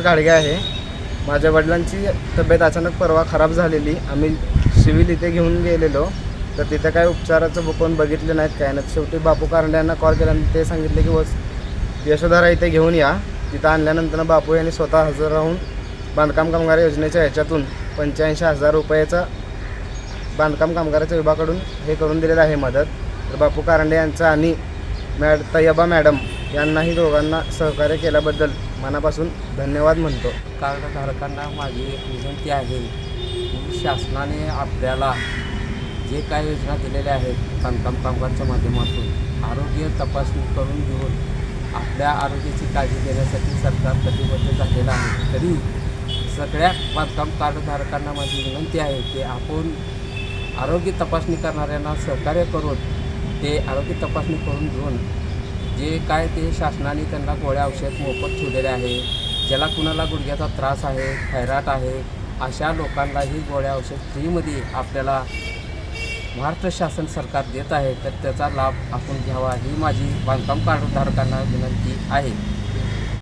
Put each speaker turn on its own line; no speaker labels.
गाडगे आहे. माझ्या वडिलांची तब्येत अचानक परवा खराब झालेली. आम्ही सिव्हिल इथे घेऊन गेलेलो. तर तिथे काय उपचाराचं बघून बघितले नाहीत काय नाही शेवटी बापू कारंडे यांना कॉल आणि ते सांगितले की वस यशोधारा इथे घेऊन या. तिथं आणल्यानंतर बापू यांनी स्वतः हजर राहून बांधकाम कामगार योजनेच्या ह्याच्यातून पंच्याऐंशी हजार रुपयाचा बांधकाम कामगाराच्या विभागाकडून हे करून दिलेलं आहे मदत. तर बापू कारंडे यांचं आणि मॅड तय्यबा मॅडम यांनाही दोघांना सहकार्य केल्याबद्दल मनापासून धन्यवाद म्हणतो.
कार्डधारकांना माझी एक विनंती आहे की शासनाने आपल्याला जे काही योजना दिलेल्या आहेत बांधकाम कामगारच्या माध्यमातून आरोग्य तपासणी करून घेऊन आपल्या आरोग्याची काळजी घेण्यासाठी सरकार कटिबद्ध झालेलं आहे. तरी सगळ्या बांधकाम कार्डधारकांना माझी विनंती आहे की आपण आरोग्य तपासणी करणाऱ्यांना सहकार्य करून ते आरोग्य तपासणी करून घेऊन जे काय ते शासनाने त्यांना गोळ्या औषध मोफत ठेवलेले आहे ज्याला कुणाला गुडघ्याचा त्रास आहे थैराट आहे अशा लोकांनाही गोळ्या औषध फ्रीमध्ये आपल्याला महाराष्ट्र शासन सरकार देत आहे तर त्याचा लाभ आपण घ्यावा ही माझी बांधकाम कार्डधारकांना विनंती आहे.